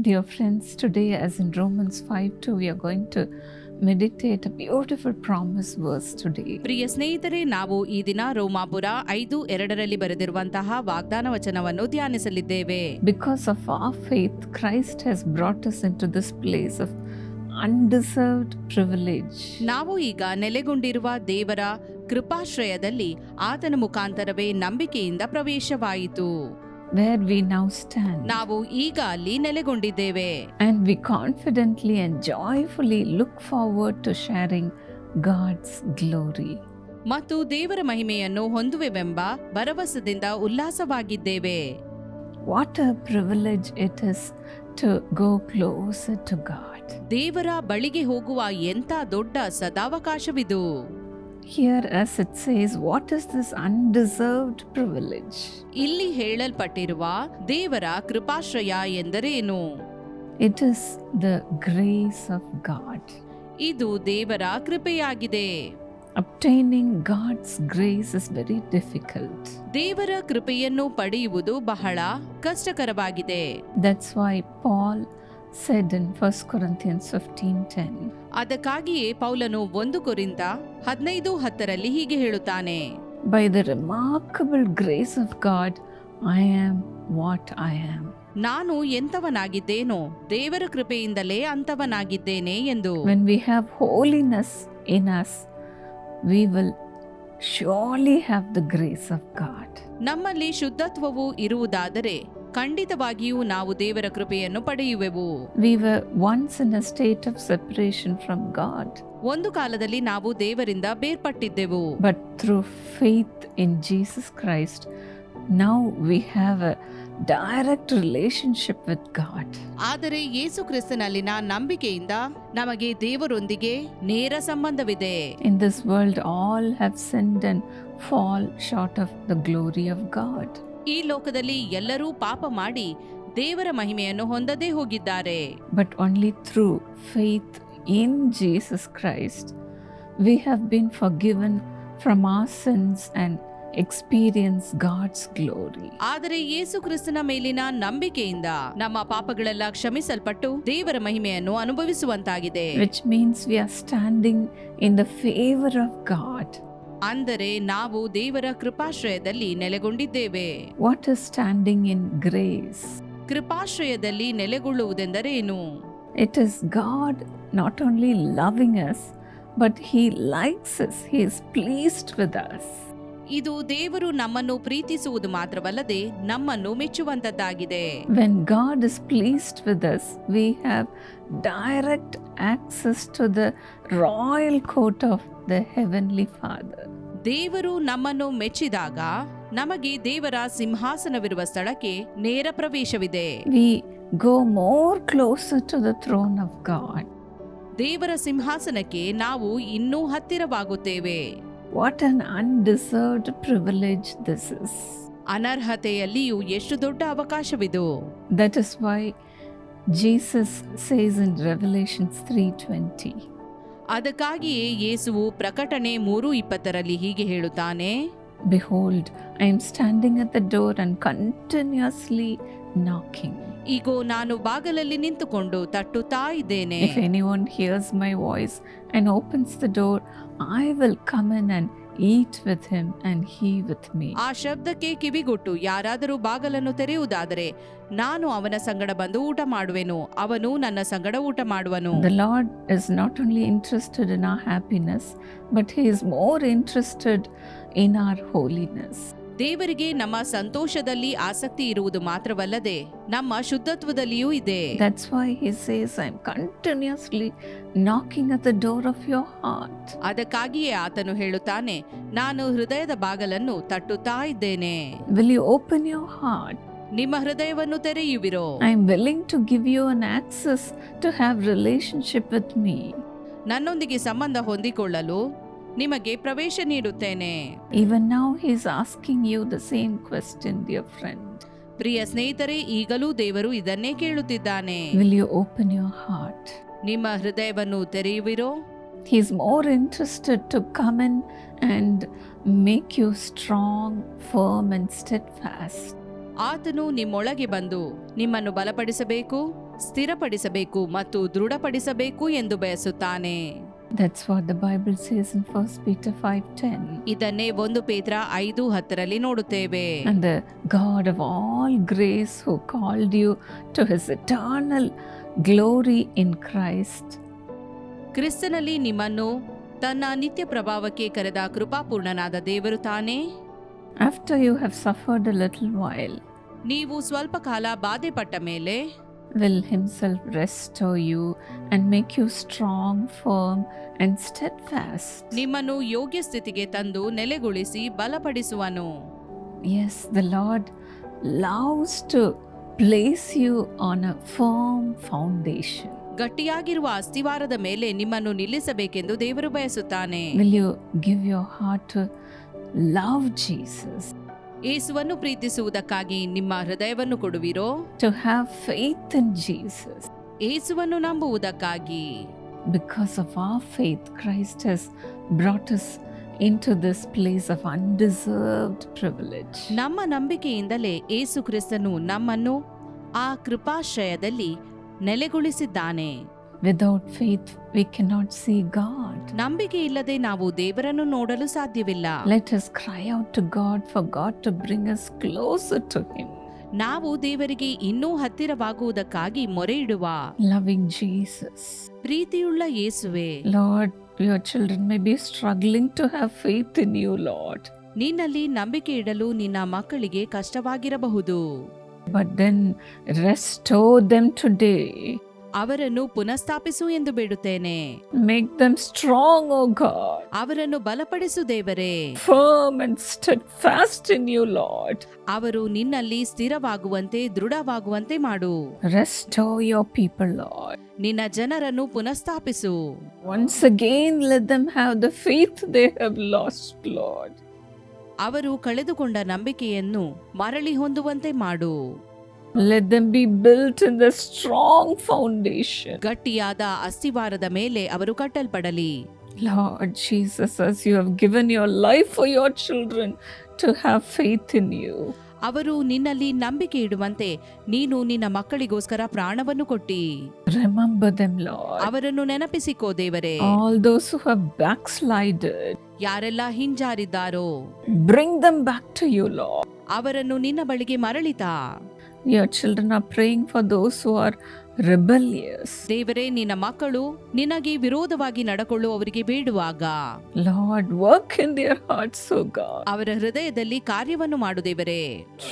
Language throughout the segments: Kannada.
Dear friends, today, as in Romans 5 2, we are going to meditate a beautiful promise verse today. ಪ್ರಿಯ ಸ್ನೇಹಿತರೆ ನಾವು ಈ ದಿನ ರೋಮಾಪುರ ಐದು ಎರಡರಲ್ಲಿ ಬರೆದಿರುವಂತಹ ವಾಗ್ದಾನ ವಚನವನ್ನು ಧ್ಯಾನಿಸಲಿದ್ದೇವೆ Because of our faith, Christ has brought us into this place of undeserved privilege. ನಾವು ಈಗ ನೆಲೆಗೊಂಡಿರುವ ದೇವರ ಕೃಪಾಶ್ರಯದಲ್ಲಿ ಆತನ ಮುಖಾಂತರವೇ ನಂಬಿಕೆಯಿಂದ ಪ್ರವೇಶವಾಯಿತು Where we now stand, ನಾವು ಈಗ ಅಲ್ಲಿ ನೆಲೆಗೊಂಡಿದ್ದೇವೆ and we confidently and joyfully look forward to sharing God's glory. ಮತ್ತು ದೇವರ ಮಹಿಮೆಯನ್ನು ಹೊಂದುವೆವೆಂಬ ಭರವಸದಿಂದ ಉಲ್ಲಾಸವಾಗಿದ್ದೇವೆ What a privilege it is to go closer to God. ದೇವರ ಬಳಿಗೆ ಹೋಗುವ ಎಂಥ ದೊಡ್ಡ ಸದಾವಕಾಶವಿದು here as it says what is this undeserved privilege ಇಲ್ಲಿ ಹೇಳಲ್ಪಟ್ಟಿರುವ ದೇವರ ಕೃಪಾಶ್ರಯ ಎಂದರೇನು? It is the grace of God ಇದು ದೇವರ ಕೃಪೆಯಾಗಿದೆ. Obtaining God's grace is very difficult ದೇವರ ಕೃಪೆಯನ್ನು ಪಡೆಯುವುದು ಬಹಳ ಕಷ್ಟಕರವಾಗಿದೆ. That's why Paul said in 1 Corinthians 15:10, ಅದಕ್ಕಾಗಿಯೇ ಪೌಲನು ಒಂದು ಕೊರಿಂದ ಹದಿನೈದು ಹತ್ತರಲ್ಲಿ ಹೀಗೆ ಹೇಳುತ್ತಾನೆ By the remarkable grace of God, I am what I am. ನಾನು ಎಂತವನಾಗಿದ್ದೇನೋ ದೇವರ ಕೃಪೆಯಿಂದಲೇ antavanagiddene ಎಂದು When we have holiness in us, we will surely have the grace of God. ನಮ್ಮಲ್ಲಿ ಶುದ್ಧತ್ವವು ಇರುವುದಾದರೆ ಖಂಡಿತವಾಗಿಯೂ ನಾವು ದೇವರ ಕೃಪೆಯನ್ನು ಪಡೆಯುವೆವು We were once in a state of separation from God, ಒಂದು ಕಾಲದಲ್ಲಿ ನಾವು ದೇವರಿಂದ ಬೇರ್ಪಟ್ಟಿದ್ದೆವು but through faith in Jesus Christ, now we have a direct relationship with God. ಆದರೆ ಯೇಸು ಕ್ರಿಸ್ತನಲ್ಲಿನ ನಂಬಿಕೆಯಿಂದ ನಮಗೆ ದೇವರೊಂದಿಗೆ ನೇರ ಸಂಬಂಧವಿದೆ In this world, all have sinned and fall short of the glory of God. ಈ ಲೋಕದಲ್ಲಿ ಎಲ್ಲರೂ ಪಾಪ ಮಾಡಿ ದೇವರ ಮಹಿಮೆಯನ್ನು ಹೊಂದದೇ ಹೋಗಿದ್ದಾರೆ But only through faith in Jesus Christ, we have been forgiven from our sins and experience God's glory. ಆದರೆ ಯೇಸು ಕ್ರಿಸ್ತನ ಮೇಲಿನ ನಂಬಿಕೆಯಿಂದ ನಮ್ಮ ಪಾಪಗಳೆಲ್ಲ ಕ್ಷಮಿಸಲ್ಪಟ್ಟು ದೇವರ ಮಹಿಮೆಯನ್ನು ಅನುಭವಿಸುವಂತಾಗಿದೆ Which means we are standing in the favor of God. ಅಂದರೆ ನಾವು ದೇವರ ಕೃಪಾಶ್ರಯದಲ್ಲಿ ನೆಲೆಗೊಂಡಿದ್ದೇವೆ What is standing in grace? ಕೃಪಾಶ್ರಯದಲ್ಲಿ ನೆಲೆಗೊಳ್ಳುವುದೆಂದರೇನು It is God not only loving us, but He likes us, He is pleased with us. ಇದು ದೇವರು ನಮ್ಮನ್ನು ಪ್ರೀತಿಸುವುದು ಮಾತ್ರವಲ್ಲದೆ ನಮ್ಮನ್ನು ಮೆಚ್ಚುವಂತದ್ದಾಗಿದೆ When God is pleased with us, we have direct access to the royal court of the heavenly Father ದೇವರು ನಮ್ಮನ್ನು ಮೆಚ್ಚಿದಾಗ ನಮಗೆ ದೇವರ ಸಿಂಹಾಸನವಿರುವ ಸ್ಥಳಕ್ಕೆ ನೇರ ಪ್ರವೇಶವಿದೆ. We go more close to the throne of God ದೇವರ ಸಿಂಹಾಸನಕ್ಕೆ ನಾವು ಇನ್ನೂ ಹತ್ತಿರವಾಗುತ್ತೇವೆ. What un undeserved privilege this is ಅನರ್ಹತೆಯಲ್ಲಿಯೂ ಎಷ್ಟು ದೊಡ್ಡ ಅವಕಾಶವಿದು. That is why Jesus says in Revelations three twenty ಅದಕ್ಕಾಗಿಯೇ ಯೇಸುವು ಪ್ರಕಟಣೆ ಮೂರು ಇಪ್ಪತ್ತರಲ್ಲಿ ಹೀಗೆ ಹೇಳುತ್ತಾನೆ. Behold I am standing at the door and continuously knocking ಈಗ ನಾನು ಬಾಗಲಲ್ಲಿ ನಿಂತುಕೊಂಡು ತಟ್ಟುತ್ತಾ ಇದ್ದೇನೆ. If anyone hears my voice and opens the door I will come in and eat with him and he with me. ಆ ಶಬ್ದಕ್ಕೆ ಕಿವಿಗೊಟ್ಟು ಯಾರಾದರೂ ಬಾಗಲನ್ನು ತೆರೆಯುವುದಾದರೆ ನಾನು ಅವನ ಸಂಗಡ ಬಂದು ಊಟ ಮಾಡುವೆನು ಅವನು ನನ್ನ ಸಂಗಡ ಊಟ ಮಾಡುವನು The Lord is not only interested in our happiness, but He is more interested in our holiness. ದೇವರಿಗೆ ನಮ್ಮ ಸಂತೋಷದಲ್ಲಿ ಆಸಕ್ತಿ ಇರುವುದು ಮಾತ್ರವಲ್ಲದೆ ನಮ್ಮ ಶುದ್ಧತ್ವದಲ್ಲಿಯೂ ಇದೆ That's why He says, I'm continuously knocking at the door of your heart. ಅದಕ್ಕಾಗಿಯೇ ಆತನು ಹೇಳುತ್ತಾನೆ ನಾನು ಹೃದಯದ ಬಾಗಲನ್ನು ತಟ್ಟುತ್ತಾ ಇದ್ದೇನೆ Will you open your heart? ನಿಮ್ಮ ಹೃದಯವನ್ನು ತೆರೆಯುವಿರೋ I'm willing to give you an access to have relationship with me. ನನ್ನೊಂದಿಗೆ ಸಂಬಂಧ ಹೊಂದಿಕೊಳ್ಳಲು ನಿಮಗೆ ಪ್ರವೇಶ ನೀಡುತ್ತೇನೆ. ಈವನ್ ನಾವು he's asking you the same question dear friend ಪ್ರಿಯ ಸ್ನೇಹಿತರೆ ಈಗಲೂ ದೇವರು ಇದನ್ನೇ ಕೇಳುತ್ತಿದ್ದಾನೆ. Will you open your heart ನಿಮ್ಮ ಹೃದಯವನ್ನು ತೆರೆಯುವಿರೋ? He is more interested to come in and make you strong firm and steadfast ಆತನು ನಿಮ್ಮೊಳಗೆ ಬಂದು ನಿಮ್ಮನ್ನು ಬಲಪಡಿಸಬೇಕು ಸ್ಥಿರಪಡಿಸಬೇಕು ಮತ್ತು ದೃಢಪಡಿಸಬೇಕು ಎಂದು ಬಯಸುತ್ತಾನೆ. That's what the Bible says in 1 Peter 5:10. ಇದನ್ನೇ ಒಂದು ಪೇತ್ರ ಐದು ಹತ್ತರಲ್ಲಿ ನೋಡುತ್ತೇವೆ And the God of all grace who called you to his eternal glory in Christ ಕ್ರಿಸ್ತನಲ್ಲಿ ನಿಮ್ಮನ್ನು ತನ್ನ ನಿತ್ಯ ಪ್ರಭಾವಕ್ಕೆ ಕರೆದ ಕೃಪಾಪೂರ್ಣನಾದ ದೇವರು ತಾನೇ after you have suffered a little while ನೀವು ಸ್ವಲ್ಪ ಕಾಲ ಬಾಧೆ ಪಟ್ಟ ಮೇಲೆ will himself restore you and make you strong firm and steadfast ನಿಮ್ಮನ್ನು ಯೋಗ್ಯ ಸ್ಥಿತಿಗೆ ತಂದು ನೆಲೆಗೊಳಿಸಿ ಬಲಪಡಿಸುವನು yes the lord loves to place you on a firm foundation ಗಟ್ಟಿಯಾಗಿರುವ ಅಸ್ತಿವಾರದ ಮೇಲೆ ನಿಮ್ಮನ್ನು ನಿಲ್ಲಿಸಬೇಕೆಂದು ದೇವರು ಬಯಸುತ್ತಾನೆ will you give your heart to love jesus ಯೇಸುವನ್ನು ಪ್ರೀತಿಸುವುದಕ್ಕಾಗಿ ನಿಮ್ಮ ಹೃದಯವನ್ನು ಕೊಡುವಿರೋ? To have faith in Jesus ಯೇಸುವನ್ನು ನಂಬುವುದಕ್ಕಾಗಿ. Because of our faith christ has brought us into this place of undeserved privilege. ನಮ್ಮ ನಂಬಿಕೆಯಿಂದಲೇ ಏಸು ಕ್ರಿಸ್ತನು ನಮ್ಮನ್ನು ಆ ಕೃಪಾಶ್ರಯದಲ್ಲಿ ನೆಲೆಗೊಳಿಸಿದ್ದಾನೆ. Without faith we cannot see God ನಂಬಿಕೆ ಇಲ್ಲದೆ ನಾವು ದೇವರನ್ನು ನೋಡಲು ಸಾಧ್ಯವಿಲ್ಲ. Let us cry out to God for God to bring us closer to him ನಾವು ದೇವರಿಗೆ ಇನ್ನೂ ಹತ್ತಿರವಾಗುವುದಕ್ಕಾಗಿ ಮೊರೆ ಇಡುವ ಲವಿಂಗ್ ಜೀಸಸ್ ಪ್ರೀತಿಯುಳ್ಳ ಯೇಸುವೆ. Lord your children may be struggling to have faith in you Lord ನಿನ್ನಲ್ಲಿ ನಂಬಿಕೆ ಇಡಲು ನಿನ್ನ ಮಕ್ಕಳಿಗೆ ಕಷ್ಟವಾಗಿರಬಹುದು. But then restore them today. ಅವರನ್ನು ಪುನಃಸ್ಥಾಪಿಸು ಎಂದು ಬಿಡುತ್ತೇನೆ. Make them strong O God ಅವರನ್ನು ಬಲಪಡಿಸು ದೇವರೇ. Firm and steadfast in you Lord ಅವರು ನಿನ್ನಲ್ಲಿ ಸ್ಥಿರವಾಗುವಂತೆ ದೃಢವಾಗುವಂತೆ ಮಾಡು. ರೆಸ್ಟೋ ಯೋರ್ ಪೀಪಲ್ ಲಾರ್ಡ್ ನಿನ್ನ ಜನರನ್ನು ಪುನಃಸ್ಥಾಪಿಸು. Once again let them have the faith they have lost Lord ಅವರು ಕಳೆದುಕೊಂಡ ನಂಬಿಕೆಯನ್ನು ಮರಳಿ ಹೊಂದುವಂತೆ ಮಾಡು. Let them be built in the strong foundation ಗಟ್ಟಿಯಾದ ಅಸ್ತಿವಾರದ ಮೇಲೆ ಅವರು ಕಟ್ಟಲ್ಪಡಲಿ lord jesus as you have given your life for your children to have faith in you ಅವರು ನಿನ್ನಲ್ಲಿ ನಂಬಿಕೆ ಇಡುವಂತೆ ನೀನು ನಿನ್ನ ಮಕ್ಕಳಿಗೋಸ್ಕರ ಪ್ರಾಣವನ್ನು ಕೊಟ್ಟಿ remember them lord ಅವರನ್ನು ನೆನಪಿಸಿಕೋ ದೇವರೇ all those who have backslided ಯಾರೆಲ್ಲ ಹಿಂಜಾರಿದ್ದಾರೋ bring them back to you lord ಅವರನ್ನು ನಿನ್ನ ಬಳಿಗೆ ಮರಳಿತಾ your children are praying for those who are rebellious ದೇವರೇ ನಿನ್ನ ಮಕ್ಕಳು ನಿನಗೆ ವಿರೋಧವಾಗಿ ನಡಕೊಳ್ಳುವವರಿಗೆ ಬೇಡುವಾಗ lord work in their hearts o god ಅವರ ಹೃದಯದಲ್ಲಿ ಕಾರ್ಯವನ್ನು ಮಾಡು ದೇವರೇ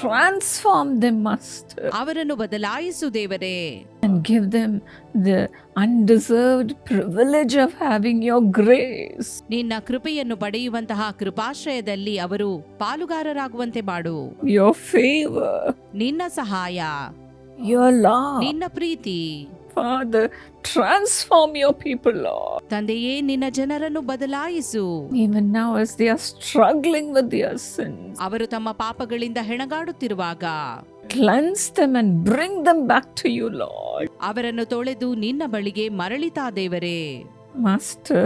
transform them master ಅವರನ್ನು ಬದಲಾಯಿಸು ದೇವರೇ and give them the undeserved privilege of having your grace ನಿನ್ನ ಕೃಪೆಯನ್ನು ಪಡೆಯುವಂತಹ ಕೃಪಾಶ್ರಯದಲ್ಲಿ ಅವರು ಪಾಲುಗಾರರಾಗುವಂತೆ ಮಾಡು your favor ನಿನ್ನ ಸಹಾಯ your love ನಿನ್ನ ಪ್ರೀತಿ father transform your people lord ತಂದೆಯೇ ನಿನ್ನ ಜನರನ್ನು ಬದಲಾಯಿಸು even now as they are struggling with their sins ಅವರು ತಮ್ಮ ಪಾಪಗಳಿಂದ ಹೆಣಗಾಡುತ್ತಿರುವಾಗ cleanse them and bring them back to you lord ಅವರನ್ನು ತೊಳೆದು ನಿನ್ನ ಬಳಿಗೆ ಮರಳಿತಾ ದೇವರೇ master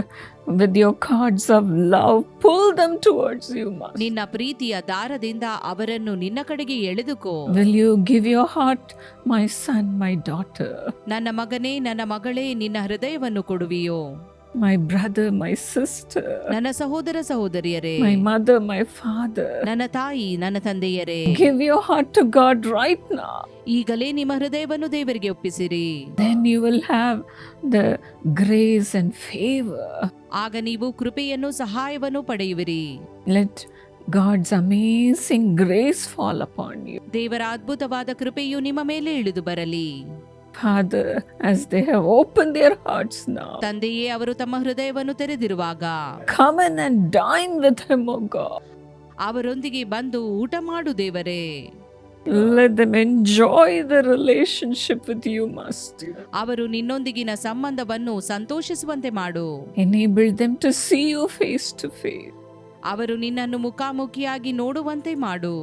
with your cords of love pull them towards you master ನಿನ್ನ ಪ್ರೀತಿಯ ದಾರದಿಂದ ಅವರನ್ನು ನಿನ್ನ ಕಡೆಗೆ ಎಳೆದುಕೋ will you give your heart my son my daughter ನನ್ನ ಮಗನೇ ನನ್ನ ಮಗಳೇ ನಿನ್ನ ಹೃದಯವನ್ನು ಕೊಡುವಿಯೋ ಮೈ ಬ್ರದರ್ ಮೈ ಸಿಸ್ಟರ್ ನನ್ನ ಸಹೋದರ ಸಹೋದರಿಯರೇ ಮೈ ಮದರ್ ಮೈ ಫಾದರ್ ನನ್ನ ತಾಯಿ ನನ್ನ ತಂದೆಯರೇ. Give your heart to God right now ಈಗಲೇ ನಿಮ್ಮ ಹೃದಯವನ್ನು ದೇವರಿಗೆ ಒಪ್ಪಿಸಿರಿ. Then you will have the grace and favour ಆಗ ನೀವು ಕೃಪೆಯನ್ನು ಸಹಾಯವನ್ನು ಪಡೆಯುವಿರಿ. Let God's amazing grace fall upon you ದೇವರ ಅದ್ಭುತವಾದ ಕೃಪೆಯು ನಿಮ್ಮ ಮೇಲೆ ಇಳಿದು ಬರಲಿ. Father as they open their hearts now ತಂದೆಯೇ ಅವರು ತಮ್ಮ ಹೃದಯವನ್ನು ತೆರೆದಿರುವಾಗ. Come and dine with him O ಅವರೊಂದಿಗೆ ಬಂದು ಊಟ ಮಾಡು ದೇವರೇ. Let them enjoy the relationship with you master. ಅವರು ನಿನ್ನೊಂದಿಗಿನ ಸಂಬಂಧವನ್ನು ಸಂತೋಷಿಸುವಂತೆ ಮಾಡು. Enable them to see you face to face. ಅವರು ನಿನ್ನನ್ನು ಮುಖಾಮುಖಿಯಾಗಿ ನೋಡುವಂತೆ ಮಾಡು.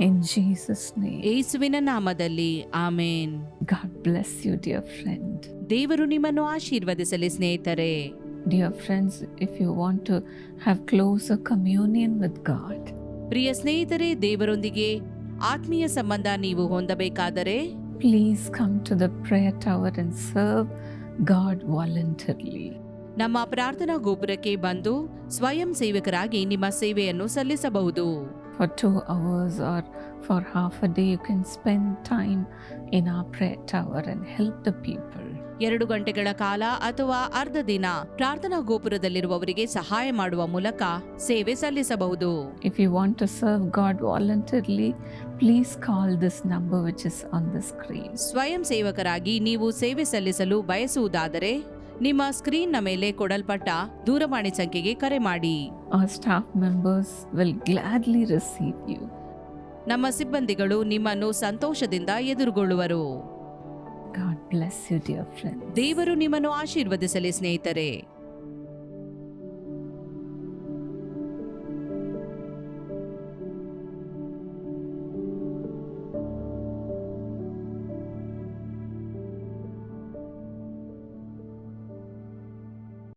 ಇನ್ ಜೀಸಸ್ ನೇಮ್ ಯೇಸುವಿನ ನಾಮದಲ್ಲಿ amen. God bless you dear friend ದೇವರು ನಿಮ್ಮನ್ನು ಆಶೀರ್ವದಿಸಲಿ ಸ್ನೇಹಿತರೆ. Dear friends if you want to have close a communion with God ಪ್ರಿಯ ಸ್ನೇಹಿತರೆ ದೇವರೊಂದಿಗೆ ಆತ್ಮೀಯ ಸಂಬಂಧ ನೀವು ಹೊಂದಬೇಕಾದರೆ please come to the prayer tower and serve God voluntarily ನಮ್ಮ ಪ್ರಾರ್ಥನಾ ಗೋಪುರಕ್ಕೆ ಬಂದು ಸ್ವಯಂ ಸೇವಕರಾಗಿ ನಿಮ್ಮ ಸೇವೆಯನ್ನು ಸಲ್ಲಿಸಬಹುದು. for two hours or for half a day you can spend time in our prayer tower and help the people. ಎರಡು ಗಂಟೆಗಳ ಕಾಲ ಅಥವಾ ಅರ್ಧ ದಿನ ಪ್ರಾರ್ಥನಾ ಗೋಪುರದಲ್ಲಿರುವವರಿಗೆ ಸಹಾಯ ಮಾಡುವ ಮೂಲಕ ಸೇವೆ ಸಲ್ಲಿಸಬಹುದು. If you want to serve God voluntarily please call this number which is on the screen ಸ್ವಯಂ ಸೇವಕರಾಗಿ ನೀವು ಸೇವೆ ಸಲ್ಲಿಸಲು ಬಯಸುವುದಾದರೆ ನಿಮ್ಮ ಸ್ಕ್ರೀನ್ನ ಮೇಲೆ ಕೊಡಲ್ಪಟ್ಟ ದೂರವಾಣಿ ಸಂಖ್ಯೆಗೆ ಕರೆ ಮಾಡಿ Our staff members will gladly receive you. ನಮ್ಮ ಸಿಬ್ಬಂದಿಗಳು ನಿಮ್ಮನ್ನು ಸಂತೋಷದಿಂದ ಎದುರುಗೊಳ್ಳುವರು God bless you, dear friend. ದೇವರು ನಿಮ್ಮನ್ನು ಆಶೀರ್ವದಿಸಲಿ ಸ್ನೇಹಿತರೆ